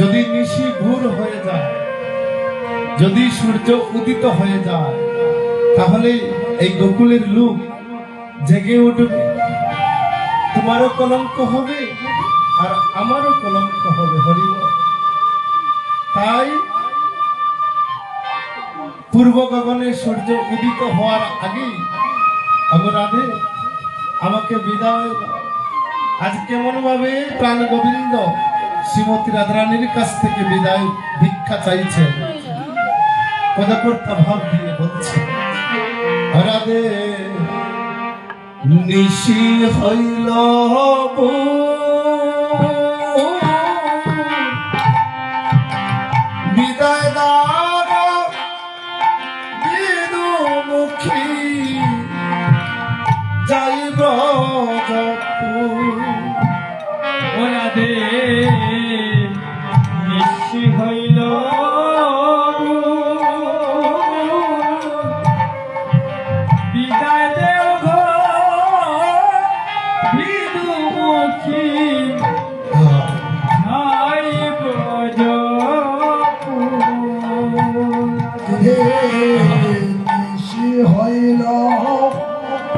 যদি নিশি ভোর হয়ে যায়, যদি সূর্য উদিত হয়ে যায়, তাহলে এই গোকুলের লোক জেগে উঠবে। তোমারও কলঙ্ক হবে আর আমারও কলঙ্ক হবে হরিব তাই পূর্ব গগনে সূর্য উদিত হওয়ার আগেই আমি রাধে আমাকে বিদায় আজ কেমন ভাবে প্রাণ গোবিন্দ শ্রীমতী রাধারানীর কাছ থেকে বিদায় ভিক্ষা চাইছে। পদকর্তা ভাব দিয়ে বলছে নিশি হইল বিদায় দাও বিদুমুখী যাই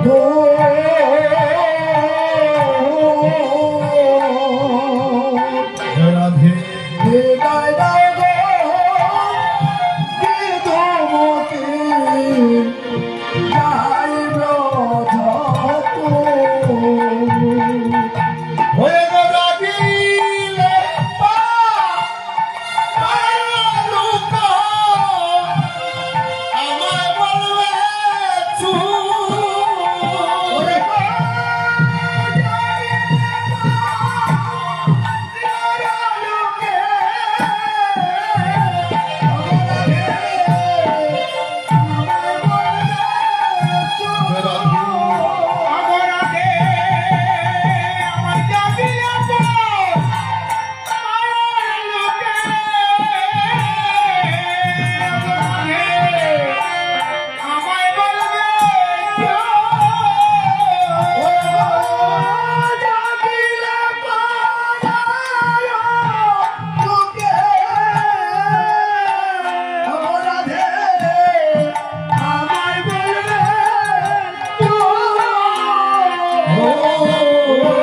Oh. Oh,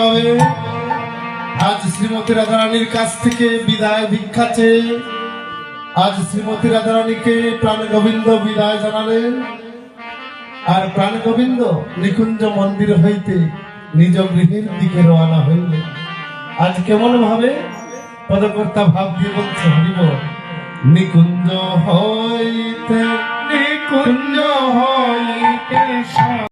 ভাবে আজ শ্রীমতী রাধারানীর কাছ থেকে বিদায় ভিক্ষা চেয়ে আজ শ্রীমতী রাধারানীকে প্রাণ গোবিন্দ বিদায় জানালেন। আর প্রাণ গোবিন্দ নিকুঞ্জ মন্দির হইতে নিজ গৃহের দিকে রওনা হইলেন। আজ কেমন ভাবে পদকর্তা ভাব দিয়ে বলছে হরিব নিকুঞ্জ হইতে কুঞ্জ হইতে